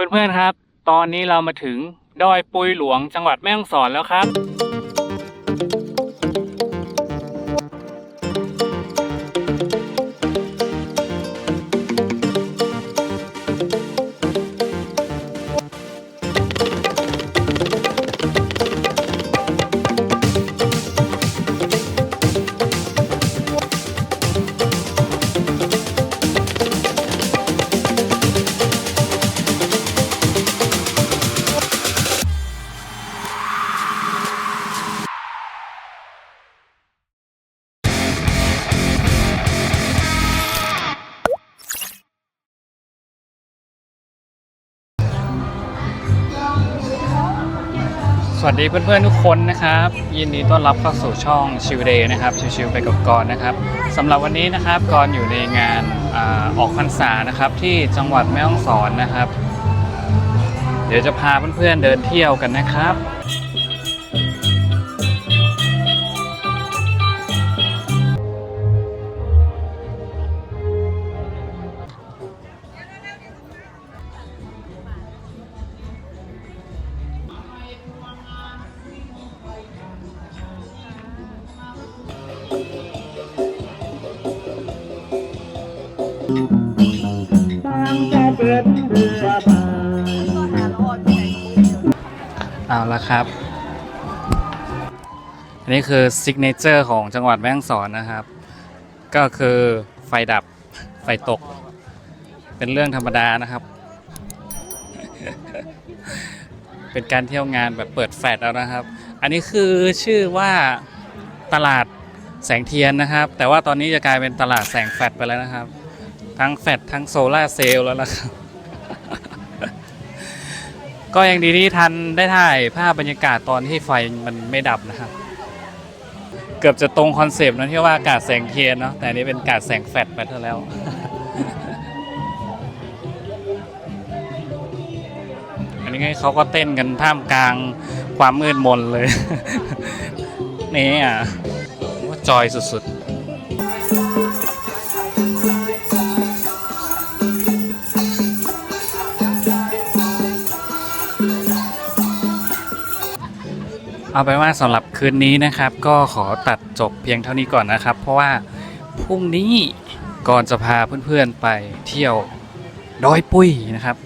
เพื่อนๆครับ ตอนนี้เรามาถึงดอยปุยหลวงจังหวัดแม่ฮ่องสอนแล้วครับ สวัสดีเพื่อนๆทุกคนนะครับ ยินดีต้อนรับเข้าสู่ช่องชิวเดย์นะครับชิวๆไปกับกอนนะครับสำหรับวันนี้นะครับกอนอยู่ในงานอออกพรรษานะครับที่จังหวัดแม่ฮ่องสอนนะครับ เดี๋ยวจะพาเพื่อนๆเดินเที่ยวกันนะครับ เอาละครับ อันนี้คือซิกเนเจอร์ของจังหวัดแม่ฮ่องสอนนะครับ ก็คือไฟดับไฟตก เป็นเรื่องธรรมดานะครับ เป็นการเที่ยวงานแบบเปิดแฟลชแล้วนะครับ อันนี้คือชื่อว่าตลาดแสงเทียนนะครับ แต่ว่าตอนนี้จะกลายเป็นตลาดแสงแฟลชไปแล้วนะครับ ทั้งแฟลชทั้งโซลาเซลล์แล้วนะครับ ก็ยังดีที่ทันได้ถ่ายภาพบรรยากาศตอนที่ไฟมันไม่ดับนะครับ เกือบจะตรงคอนเซปต์นะที่ว่าอากาดแสงเทียนเนาะแต่อันนี้เป็นอากาดแสงแฟลชไปแล้วอันนี้เขาก็เต้นกันท่ามกลางความมืดมนเลย นี่อะว่าจอยสุดๆ เอาไปนว่าสำหรับคืนนี้นะครับ ก็ขอตัดจบเพียงเท่านี้ก่อนนะครับ เพราะว่าพรุ่งนี้ก่อนจะพาเพื่อนๆไปเที่ยวดอยปุยนะครับ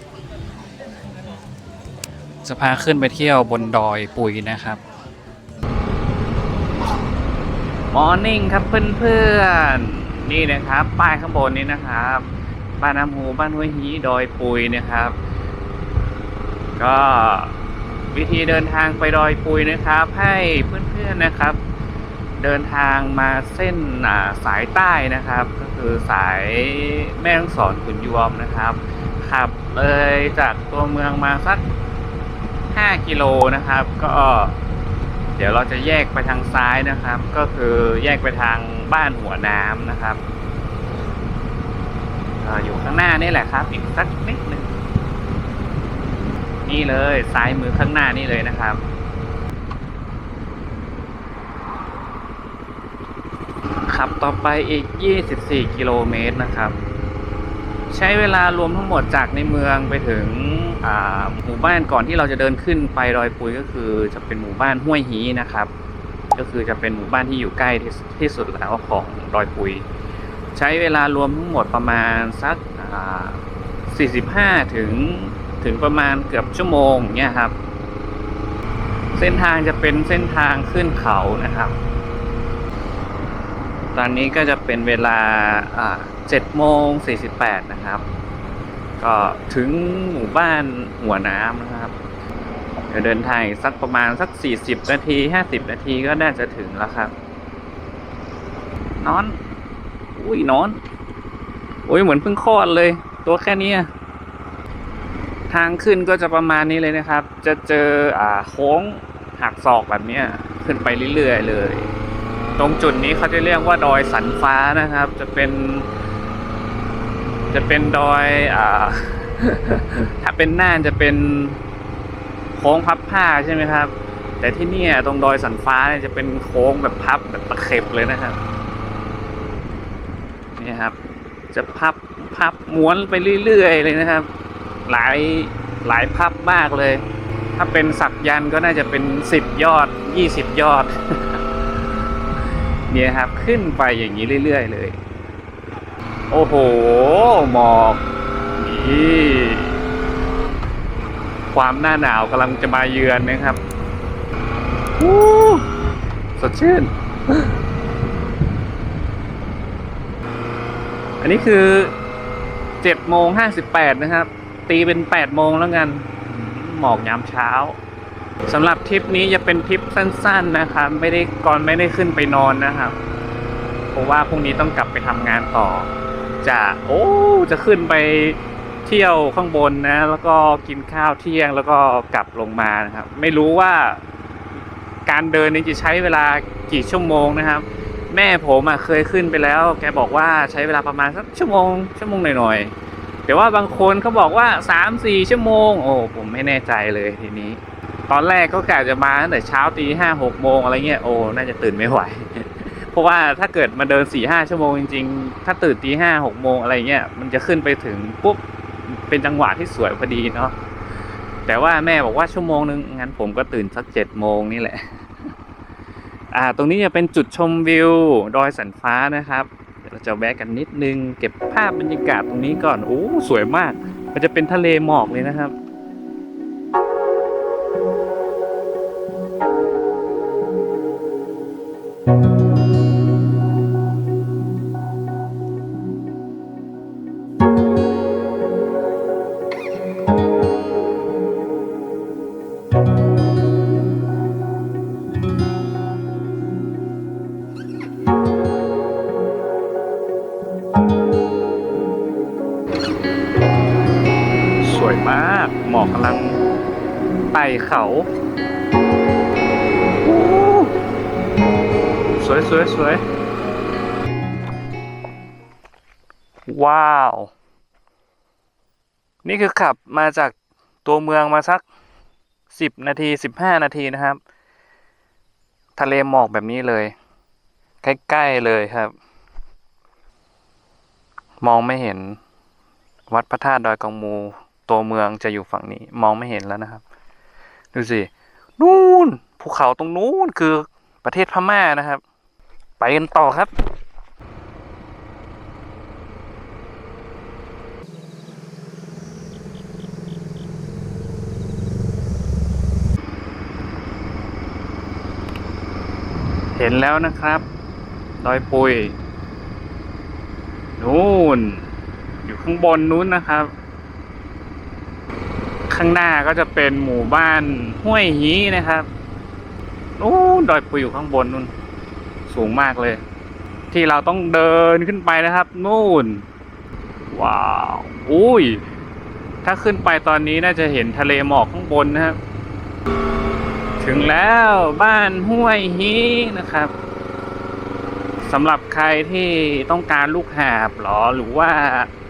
จะพาขึ้นไปเที่ยวบนดอยปุยนะครับมอร์นิ่งครับเพื่อนๆนี่นะครับ ป้ายข้างบนนี้นะครับ บ้านน้ำหูบ้านห้วยฮีดอยปุยนะครับ ก็ วิธีเดินทางไปดอยปุยนะครับ ให้เพื่อนๆนะครับ เดินทางมาเส้นสายใต้นะครับ ก็คือสายแม่ฮ่องสอนขุนยวมนะครับขับเลยจากตัวเมืองมาสัก 5 กิโลนะครับ ก็ เดี๋ยวเราจะแยกไปทางซ้ายนะครับ ก็คือแยกไปทางบ้านหัวน้ำนะครับเอ่ออยู่ข้างหน้านี่แหละครับ อีกสักนิดหนึ่ง นี่เลยซ้ายมือข้างหน้านี่เลยนะครับ ขับต่อไปอีก 24 กิโลเมตรนะครับ ใช้เวลารวมทั้งหมดจากในเมืองไปถึงหมู่บ้านก่อนที่เราจะเดินขึ้นไปดอยปุยก็คือจะเป็นหมู่บ้านห้วยฮีนะครับ ก็คือจะเป็นหมู่บ้านที่อยู่ใกล้ที่สุดแล้วของดอยปุย ใช้เวลารวมทั้งหมดประมาณสักอ่า45ถึง ถึงประมาณเกือบชั่วโมงเนี่ยครับ เส้นทางจะเป็นเส้นทางขึ้นเขานะครับ ตอนนี้ก็จะเป็นเวลา7โมง48นะครับ ก็ถึงหมู่บ้านหัวน้ำนะครับเดี๋ยวเดินทางสักประมาณสัก40นาที50นาทีก็น่าจะถึงแล้วครับ นอน อุ้ยนอน อุ้ยเหมือนเพิ่งคลอดเลย ตัวแค่นี้ ทางขึ้นก็จะประมาณนี้เลยนะครับ จะเจออ่าโค้งหักศอกแบบเนี้ยขึ้นไปเรื่อยๆเลย ตรงจุดนี้เขาจะเรียกว่าดอยสันฟ้านะครับ จะเป็น จะเป็นดอยอ่าถ้าเป็นน่านจะเป็นโค้งพับผ้าใช่ไหมครับ แต่ที่นี่ตรงดอยสันฟ้าจะเป็นโค้งแบบพับแบบตะเข็บเลยนะครับนี่ครับ จะพับพับม้วนไปเรื่อยๆเลยนะครับ หลายหลายพับมากเลย ถ้าเป็นสักยันต์ก็น่าจะเป็นสิบยอดยี่สิบยอด เนี่ยครับขึ้นไปอย่างนี้เรื่อย ๆ เลย โอ้โห หมอกนี่ความหน้าหนาวกำลังจะมาเยือนนะครับวู้สดชื่น อันนี้คือเจ็ดโมงห้าสิบแปดนะครับ ตีเป็นแปดโมงแล้วกันหมอกยามเช้าสำหรับทริปนี้จะเป็นทริปสั้น ๆนะครับไม่ได้ก่อนไม่ได้ขึ้นไปนอนนะครับ เพราะว่าพรุ่งนี้ต้องกลับไปทำงานต่อ จะโอ้จะขึ้นไปเที่ยวข้างบนนะ แล้วก็กินข้าวเที่ยงแล้วก็กลับลงมานะครับ ไม่รู้ว่าการเดินนี้จะใช้เวลากี่ชั่วโมงนะครับ แม่ผมเคยขึ้นไปแล้ว แกบอกว่าใช้เวลาประมาณสักชั่วโมงชั่วโมงหน่อยๆ แต่ว่าบางคนเขาบอกว่าสามสี่ชั่วโมง โอ้ผมไม่แน่ใจเลยทีนี้ ตอนแรกก็กะจะมาตั้งแต่เช้าตีห้าหกโมงอะไรเงี้ยโอ้น่าจะตื่นไม่ไหว เพราะว่าถ้าเกิดมาเดินสี่ห้าชั่วโมงจริงๆ ถ้าตื่นตีห้าหกโมงอะไรเงี้ยมันจะขึ้นไปถึงปุ๊บเป็นจังหวะที่สวยพอดีเนาะแต่ว่าแม่บอกว่าชั่วโมงนึงงั้นผมก็ตื่นสักเจ็ดโมงนี่แหละ อ่า ตรงนี้จะเป็นจุดชมวิวดอยสันฟ้านะครับ เราจะแวะกันนิดนึง เก็บภาพบรรยากาศตรงนี้ก่อน โอ้ สวยมาก มันจะเป็นทะเลหมอกเลยนะครับ หมอกกำลังไต่เขาสวยสวยสวยว้าว นี่คือขับมาจากตัวเมืองมาสักสิบนาทีสิบห้านาทีนะครับ ทะเลหมอกแบบนี้เลย ใกล้ๆเลยครับ มองไม่เห็นวัดพระธาตุดอยกองมู ตัวเมืองจะอยู่ฝั่งนี้ มองไม่เห็นแล้วนะครับ ดูสิ นู่นภูเขาตรงนู้นคือประเทศพม่านะครับ ไปกันต่อครับเห็นแล้วนะครับ ดอยปุย นู่น อยู่ข้างบนนู้นนะครับ ข้างหน้าก็จะเป็นหมู่บ้านห้วยฮีนะครับนู้นดอยปุยอยู่ข้างบนนู้นสูงมากเลย ที่เราต้องเดินขึ้นไปนะครับ นู่น ว้าวอุ้ย ถ้าขึ้นไปตอนนี้น่าจะเห็นทะเลหมอกข้างบนนะครับ ถึงแล้วบ้านห้วยฮีนะครับสำหรับใครที่ต้องการลูกหาบหรอหรือว่า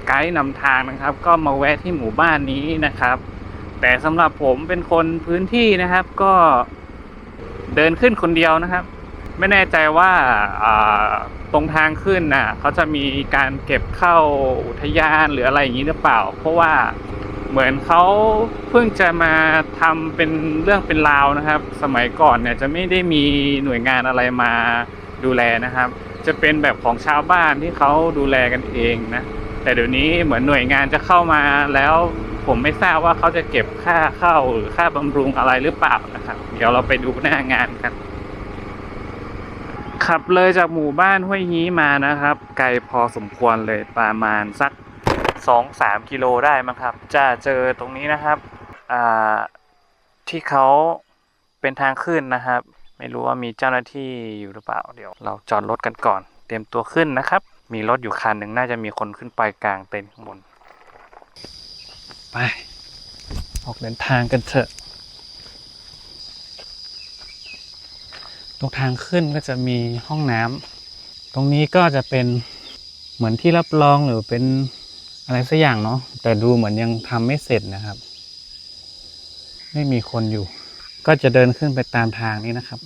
ไกด์นำทางนะครับ ก็มาแวะที่หมู่บ้านนี้นะครับ แต่สำหรับผมเป็นคนพื้นที่นะครับก็เดินขึ้นคนเดียวนะครับ ไม่แน่ใจว่าตรงทางขึ้นน่ะเขาจะมีการเก็บเข้าอุทยานหรืออะไรอย่างนี้หรือเปล่า เพราะว่าเหมือนเขาเพิ่งจะมาทำเป็นเรื่องเป็นราวนะครับ สมัยก่อนเนี่ยจะไม่ได้มีหน่วยงานอะไรมาดูแลนะครับ จะเป็นแบบของชาวบ้านที่เขาดูแลกันเองนะ แต่เดี๋ยวนี้เหมือนหน่วยงานจะเข้ามาแล้วผมไม่ทราบว่าเขาจะเก็บค่าเข้าหรือค่าบำรุงอะไรหรือเปล่านะครับ เดี๋ยวเราไปดูหน้างานกันขับเลยจากหมู่บ้านห้วยฮี้มานะครับ ไกลพอสมควรเลยประมาณสักสองสามกิโลได้มั้งครับ จะเจอตรงนี้นะครับที่เขาเป็นทางขึ้นนะครับ ไม่รู้ว่ามีเจ้าหน้าที่อยู่หรือเปล่า เดี๋ยวเราจอดรถกันก่อน เตรียมตัวขึ้นนะครับ มีรถอยู่คันหนึ่งน่าจะมีคนขึ้นไปกลางเต็นท์ข้างบน ไป ออกเดินทางกันเถอะ ตรงทางขึ้นก็จะมีห้องน้ำ ตรงนี้ก็จะเป็นเหมือนที่รับรองหรือเป็นอะไรสักอย่างเนาะ แต่ดูเหมือนยังทำไม่เสร็จนะครับ ไม่มีคนอยู่ ก็จะเดินขึ้นไปตามทางนี้นะครับ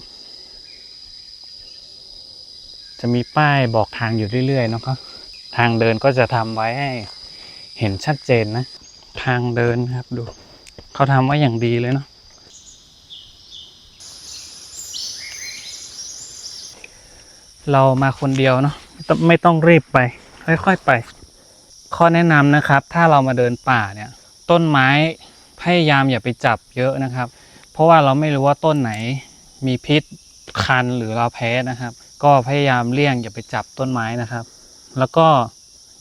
จะมีป้ายบอกทางอยู่เรื่อยๆเนาะครับ ทางเดินก็จะทำไว้ให้เห็นชัดเจนนะ ทางเดินครับดู เขาทำไว้อย่างดีเลยเนาะเรามาคนเดียวเนาะไม่ต้องรีบไป ค่อยๆไป ข้อแนะนำนะครับ ถ้าเรามาเดินป่าเนี่ย ต้นไม้พยายามอย่าไปจับเยอะนะครับ เพราะว่าเราไม่รู้ว่าต้นไหนมีพิษคันหรือเราแพ้นะครับ ก็พยายามเลี่ยงอย่าไปจับต้นไม้นะครับ แล้วก็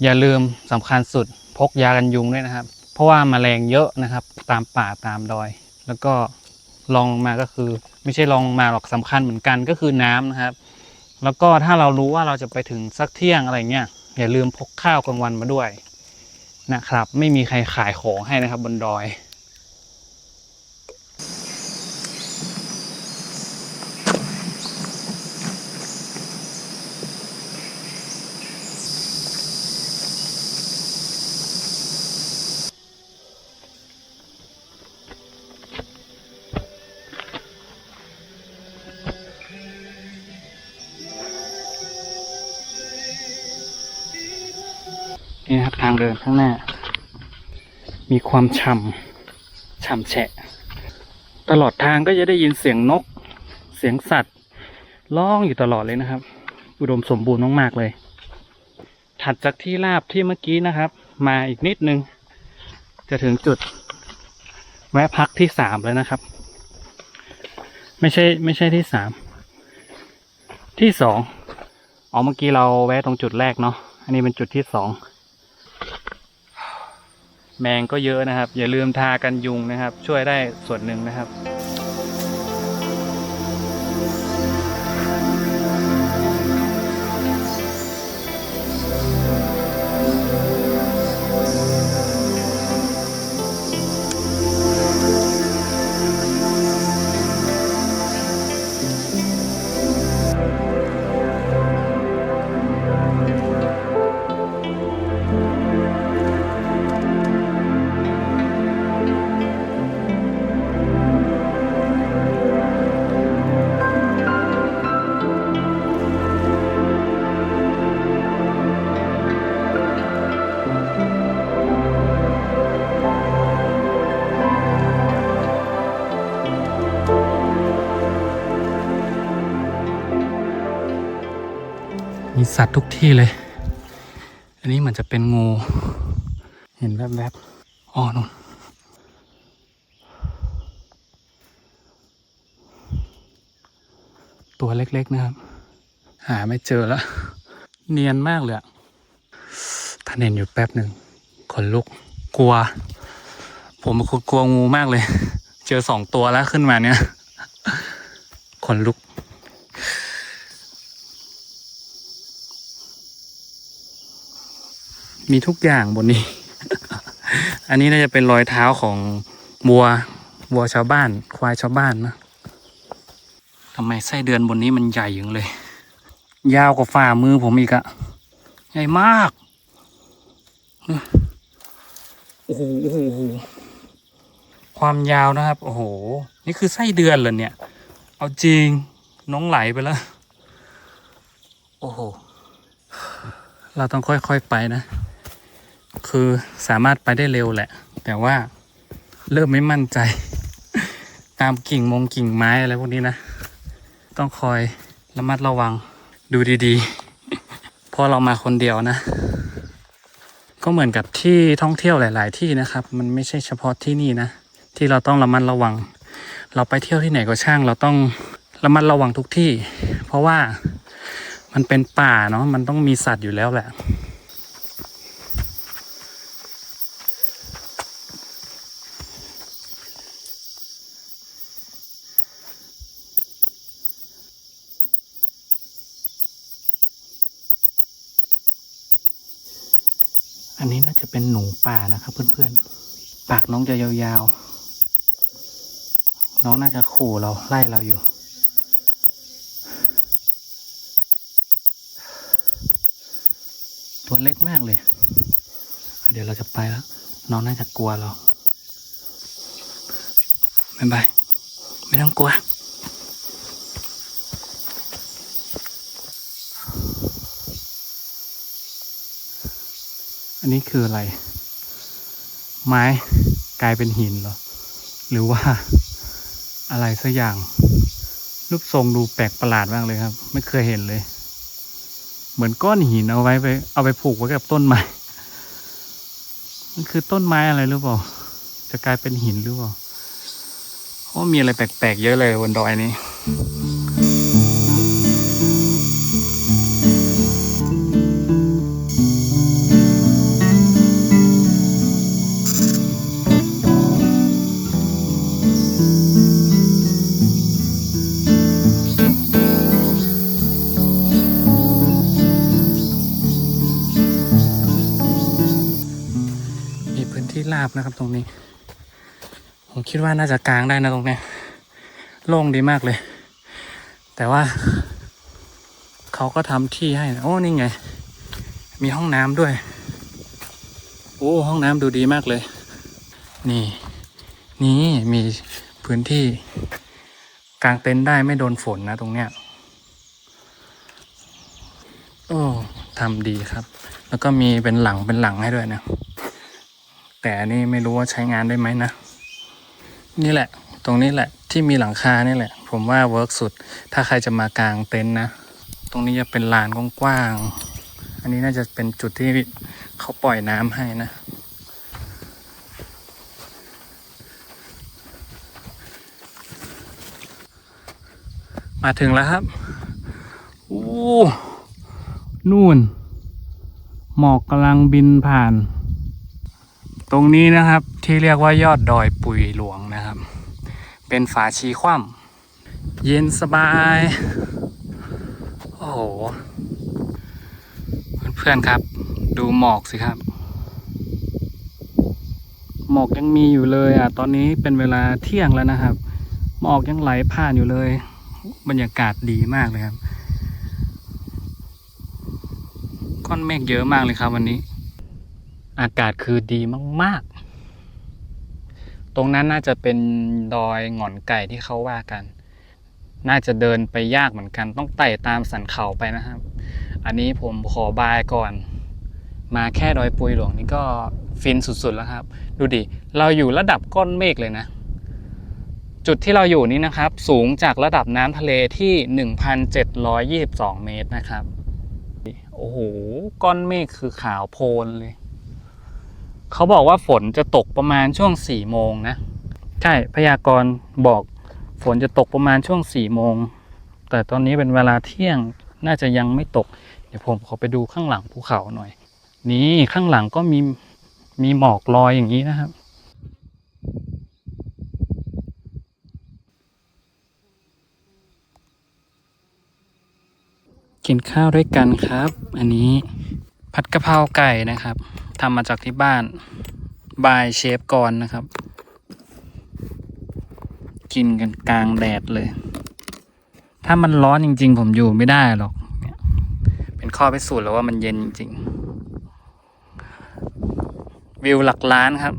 อย่าลืมสำคัญสุดพกยากันยุงด้วยนะครับ เพราะว่าแมลงเยอะนะครับ ตามป่าตามดอย แล้วก็ลองมาก็คือ ไม่ใช่ลองมาหรอกสำคัญเหมือนกันก็คือน้ำนะครับ แล้วก็ถ้าเรารู้ว่าเราจะไปถึงสักเที่ยงอะไรเงี้ยอย่าลืมพกข้าวกลางวันมาด้วยนะครับ ไม่มีใครขายของให้นะครับบนดอย นี่ครับทางเดินข้างหน้า มีความฉ่ำฉ่ำแฉะ ตลอดทางก็จะได้ยินเสียงนก เสียงสัตว์ร้องอยู่ตลอดเลยนะครับ อุดมสมบูรณ์มากๆเลย ถัดจากที่ราบที่เมื่อกี้นะครับ มาอีกนิดนึง จะถึงจุด แวะพักที่สามแล้วนะครับ ไม่ใช่ไม่ใช่ที่สามที่สองอ๋อเมื่อกี้เราแวะตรงจุดแรกเนาะอันนี้เป็นจุดที่สอง แมงก็เยอะนะครับ อย่าลืมทากันยุงนะครับ ช่วยได้ส่วนหนึ่งนะครับ สัตว์ทุกที่เลย อันนี้เหมือนจะเป็นงู เห็นแวบๆอ๋อนู่นตัวเล็กๆนะครับ หาไม่เจอแล้ว เนียนมากเลยอะท่านเห็นอยู่แป๊บหนึ่งขนลุกกลัว ผมเป็นคนกลัวงูมากเลย เจอสองตัวแล้วขึ้นมาเนี่ยขนลุก มีทุกอย่างบนนี้ อันนี้น่าจะเป็นรอยเท้าของวัววัวชาวบ้าน ควายชาวบ้านนะทำไมไส้เดือนบนนี้มันใหญ่อย่างเลย ยาวกว่าฝ่ามือผมอีกอะใหญ่มากโอ้โหโอ้โหโอ้โหความยาวนะครับ โอ้โห นี่คือไส้เดือนเหรอเนี่ย เอาจริงน้องไหลไปแล้ว โอ้โห เราต้องค่อยๆไปนะ คือสามารถไปได้เร็วแหละ แต่ว่าเริ่มไม่มั่นใจ ตามกิ่งมงกิ่งไม้อะไรพวกนี้นะ ต้องคอยระมัดระวังดูดีๆพราะเรามาคนเดียวนะ ก็เหมือนกับที่ท่องเที่ยวหลาย ๆ ที่นะครับ มันไม่ใช่เฉพาะที่นี่นะ ที่เราต้องระมัดระวัง เราไปเที่ยวที่ไหนก็ช่าง เราต้องระมัดระวังทุกที่ เพราะว่ามันเป็นป่าเนาะมันต้องมีสัตว์อยู่แล้วแหละ นนี้น่าจะเป็นหนูป่านะครับ เพื่อนๆ ปากน้องจะยาวๆ น้องน่าจะขู่เราไล่เราอยู่ ตัวเล็กมากเลย เดี๋ยวเราจะไปแล้ว น้องน่าจะกลัวเราไม่บายไม่ต้องกลัว นนี้คืออะไร ไม้กลายเป็นหินเหรอ หรือว่าอะไรสักอย่าง รูปทรงดูแปลกประหลาดมากเลยครับ ไม่เคยเห็นเลย เหมือนก้อนหินเอาไว้ไป เอาไปผูกไว้กับต้นไม้ มันคือต้นไม้อะไรหรือเปล่า จะกลายเป็นหินหรือเปล่าเพราะมีอะไรแปลกๆเยอะเลยบนดอยนี้ บนะครับตรงนี้ ผมคิดว่าน่าจะกลางได้นะตรงนี้โล่งดีมากเลย แต่ว่า เขาก็ทำที่ให้นะโอ้นี่ไง มีห้องน้ำด้วย โอ้ห้องน้ำดูดีมากเลย นี่ นี่มีพื้นที่กางเต็นท์ได้ไม่โดนฝนนะตรงเนี้ย โอ้ทำดีครับ แล้วก็มีเป็นหลังเป็นหลังให้ด้วยนะ แต่นนี้ไม่รู้ว่าใช้งานได้ไหมนะ นี่แหละ ตรงนี้แหละที่มีหลังคานี่แหละ ผมว่าเวิร์กสุด ถ้าใครจะมากางเต็นท์นะ ตรงนี้จะเป็นลานกว้างๆ อันนี้น่าจะเป็นจุดที่เขาปล่อยน้ำให้นะ มาถึงแล้วครับ โอ้ นู่น หมอกกำลังบินผ่าน ตรงนี้นะครับที่เรียกว่ายอดดอยปุยหลวงนะครับ เป็นฝาชีคว่ำเย็นสบาย โอ้โห เพื่อนๆครับ ดูหมอกสิครับ หมอกยังมีอยู่เลยอะ ตอนนี้เป็นเวลาเที่ยงแล้วนะครับ หมอกยังไหลผ่านอยู่เลย บรรยากาศดีมากเลยครับ ก้อนเมฆเยอะมากเลยครับวันนี้ อากาศคือดีมาก ๆ ตรงนั้นน่าจะเป็นดอยหงอนไก่ที่เขาว่ากัน น่าจะเดินไปยากเหมือนกัน ต้องไต่ตามสันเขาไปนะครับ อันนี้ผมขอบายก่อน มาแค่ดอยปุยหลวงนี่ก็ฟินสุด ๆ แล้วครับ ดูดิ เราอยู่ระดับก้อนเมฆเลยนะ จุดที่เราอยู่นี้นะครับ สูงจากระดับน้ำทะเลที่ 1,722 เมตรนะครับ โอ้โห ก้อนเมฆคือขาวโพลนเลย เขาบอกว่าฝนจะตกประมาณช่วงสี่โมงนะ ใช่พยากรณ์บอกฝนจะตกประมาณช่วงสี่โมง แต่ตอนนี้เป็นเวลาเที่ยงน่าจะยังไม่ตก เดี๋ยวผมขอไปดูข้างหลังภูเขาหน่อย นี่ข้างหลังก็มีมีหมอกลอยอย่างนี้นะครับ กินข้าวด้วยกันครับ อันนี้ ผัดกะเพราไก่นะครับทำมาจากที่บ้านบายเชฟกรนะครับ กินกันกลางแดดเลย ถ้ามันร้อนจริง ๆ ผมอยู่ไม่ได้หรอกเนี่ยเป็นข้อพิสูจน์แล้วว่ามันเย็นจริงๆวิวหลักล้านครับ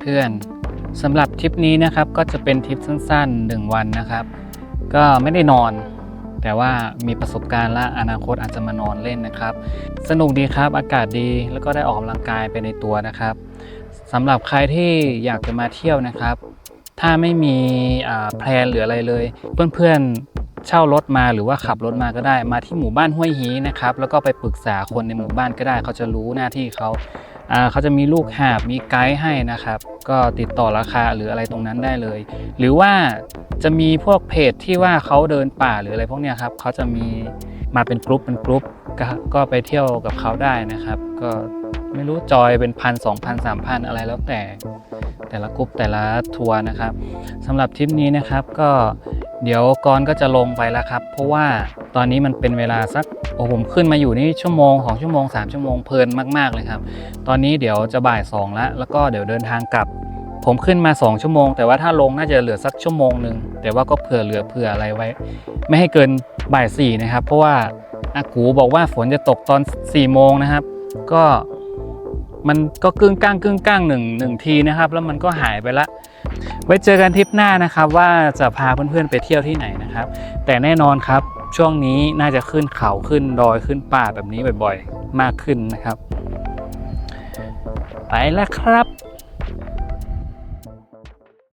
เพื่อนๆสำหรับทริปนี้นะครับก็จะเป็นทริปสั้นๆ 1 วันนะครับ ก็ไม่ได้นอน แต่ว่ามีประสบการณ์และอนาคตอาจจะมานอนเล่นนะครับ สนุกดีครับอากาศดีแล้วก็ได้ออกกำลังกายไปในตัวนะครับสำหรับใครที่อยากจะมาเที่ยวนะครับ ถ้าไม่มีแพลนหรืออะไรเลย เพื่อนๆเช่ารถมาหรือว่าขับรถมาก็ได้ มาที่หมู่บ้านห้วยฮีนะครับ แล้วก็ไปปรึกษาคนในหมู่บ้านก็ได้ เขาจะรู้หน้าที่เขา เขาจะมีลูกหาบมีไกด์ให้นะครับ ก็ติดต่อราคาหรืออะไรตรงนั้นได้เลย หรือว่าจะมีพวกเพจที่ว่าเขาเดินป่าหรืออะไรพวกเนี้ยครับเขาจะมีมาเป็นกรุ๊ปเป็นกรุ๊ปก็ก็ไปเที่ยวกับเขาได้นะครับ ก็ ไม่รู้จอยเป็นพันสองพันสามพันอะไรแล้วแต่ แต่ละกรุ๊ปแต่ละทัวร์นะครับสำหรับทริปนี้นะครับก็เดี๋ยวกอนก็จะลงไปแล้วครับ เพราะว่าตอนนี้มันเป็นเวลาสักโอ้ผมขึ้นมาอยู่นี่ชั่วโมง2ชั่วโมง3ชั่วโมงเพลินมากๆเลยครับ ตอนนี้เดี๋ยวจะบ่าย2แล้วแล้วก็เดี๋ยวเดินทางกลับ ผมขึ้นมา 2 ชั่วโมง แต่ว่าถ้าลงน่าจะเหลือสักชั่วโมงหนึ่งแต่ว่าก็เผื่อเหลือเผื่ออะไรไว้ ไม่ให้เกินบ่ายสี่นะครับเพราะว่าอากูบอกว่าฝนจะตกตอน4ี่โมงนะครับ ก็ มันก็กึ้งก้างกึ้งก้างหนึ่งหนึ่งทีนะครับ แล้วมันก็หายไปละ ไว้เจอกันทริปหน้านะครับว่าจะพาเพื่อนๆไปเที่ยวที่ไหนนะครับ แต่แน่นอนครับช่วงนี้น่าจะขึ้นเขาขึ้นดอยขึ้นป่าแบบนี้บ่อยๆ มากขึ้นนะครับ ไปแล้วครับ